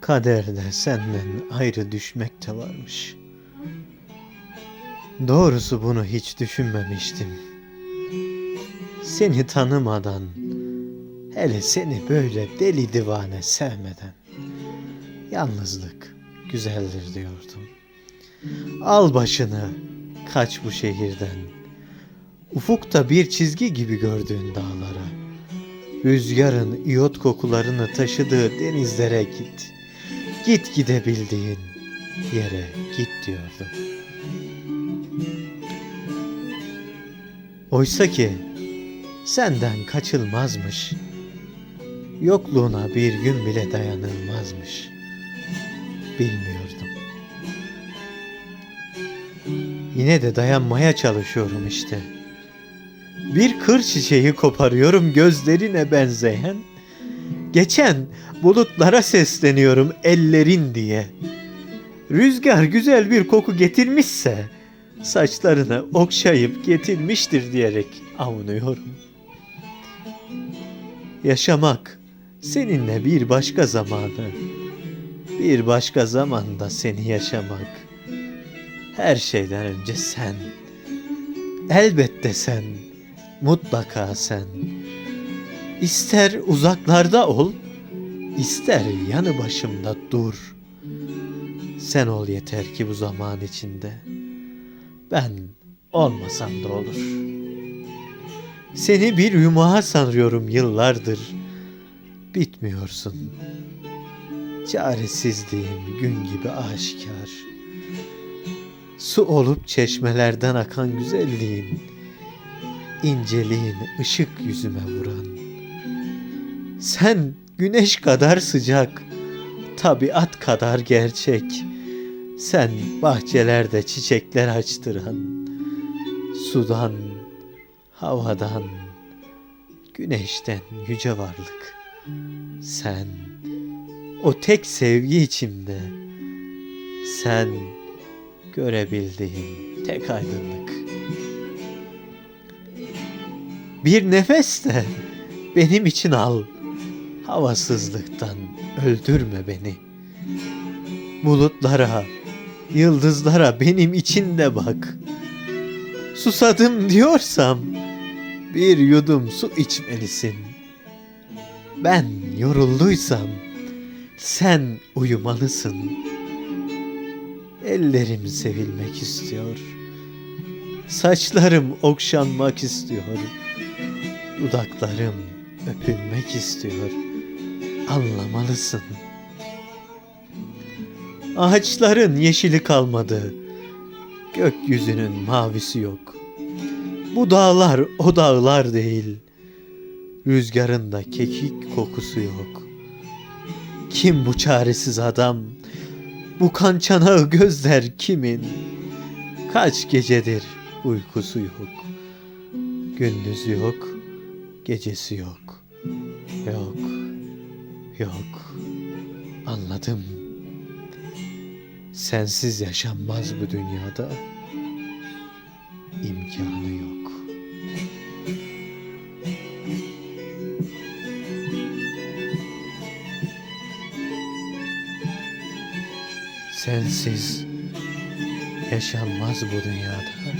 Kaderde senden ayrı düşmek de varmış. Doğrusu bunu hiç düşünmemiştim. Seni tanımadan, hele seni böyle deli divane sevmeden, yalnızlık güzeldir diyordum. Al başını, kaç bu şehirden. Ufukta bir çizgi gibi gördüğün dağlara. Rüzgarın iyot kokularını taşıdığı denizlere git. Git gidebildiğin yere git diyordum. Oysa ki senden kaçılmazmış. Yokluğuna bir gün bile dayanılmazmış. Bilmiyordum. Yine de dayanmaya çalışıyorum işte. Bir kır çiçeği koparıyorum gözlerine benzeyen. Geçen bulutlara sesleniyorum ellerin diye. Rüzgar güzel bir koku getirmişse saçlarını okşayıp getirmiştir diyerek avunuyorum. Yaşamak seninle bir başka zamanı, bir başka zamanda seni yaşamak. Her şeyden önce sen. Elbette sen. Mutlaka sen. İster uzaklarda ol, ister yanı başımda dur. Sen ol yeter ki bu zaman içinde. Ben olmasam da olur. Seni bir yumağa sanıyorum yıllardır. Bitmiyorsun. Çaresizliğim gün gibi aşikar. Su olup çeşmelerden akan güzelliğin, inceliğin ışık yüzüme vuran. Sen güneş kadar sıcak, tabiat kadar gerçek. Sen bahçelerde çiçekler açtıran, sudan, havadan, güneşten yüce varlık. Sen, o tek sevgi içimde, sen görebildiğim tek aydınlık. Bir nefes de benim için al. Havasızlıktan öldürme beni. Bulutlara, yıldızlara benim için de bak. Susadım diyorsam bir yudum su içmelisin. Ben yorulduysam sen uyumalısın. Ellerim sevilmek istiyor. Saçlarım okşanmak istiyor. Dudaklarım öpülmek istiyor. Anlamalısın. Ağaçların yeşili kalmadı. Gökyüzünün mavisi yok. Bu dağlar o dağlar değil. Rüzgarın da kekik kokusu yok. Kim bu çaresiz adam? Bu kan çanağı gözler kimin? Kaç gecedir uykusu yok. Gündüzü yok, gecesi yok. Yok, yok. Anladım. Sensiz yaşanmaz bu dünyada. İmkanı yok. Sensiz yaşanmaz bu dünyada.